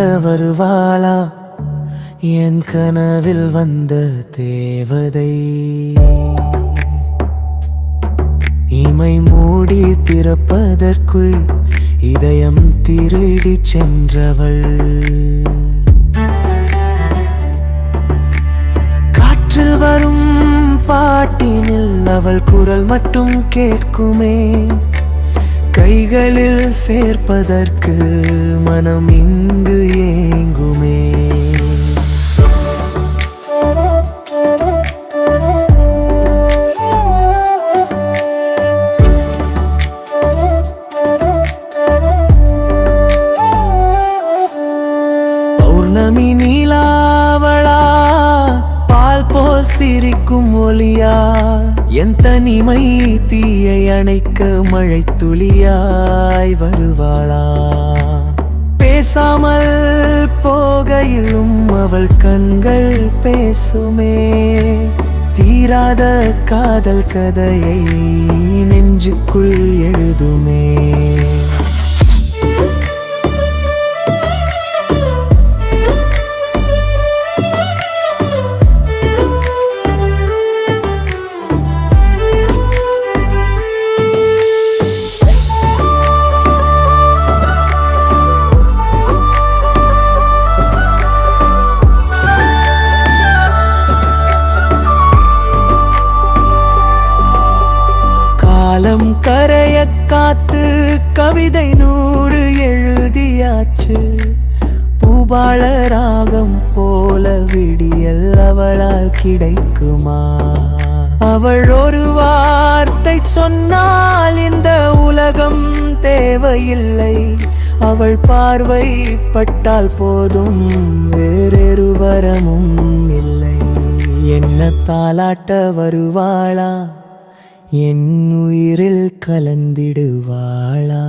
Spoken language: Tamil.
வருவாளா? என் கனவில் வந்த தேவதை. இமை மூடி திறப்பதற்குள் இதயம் திருடி சென்றவள். காற்றில் வரும் பாட்டினில் அவள் குரல் மட்டும் கேட்குமே. கைகளில் சேர்ப்பதற்கு மனம் இங்கு ஏங்குமே. பௌர்ணமி நீலாவளா பால் போல் சிரிக்கும் ஒளியா என் தனிமை தீயை அணைக்க மழை துளியாய் வருவாளா? பேசாமல் போகையிலும் அவள் கண்கள் பேசுமே. தீராத காதல் கதையை நெஞ்சுக்குள் எழுதுமே. கரைய காத்து கவிதை நூறு எழுதியாச்சு. பூபாள ராகம் போல விடியல் அவளால் கிடைக்குமா? அவள் ஒரு வார்த்தை சொன்னால் இந்த உலகம் தேவையில்லை. அவள் பார்வை பட்டால் போதும் வேறெரு வரமும் இல்லை. என்ன தாலாட்ட வருவாளா? என் உயிரில் கலந்திடுவாளா?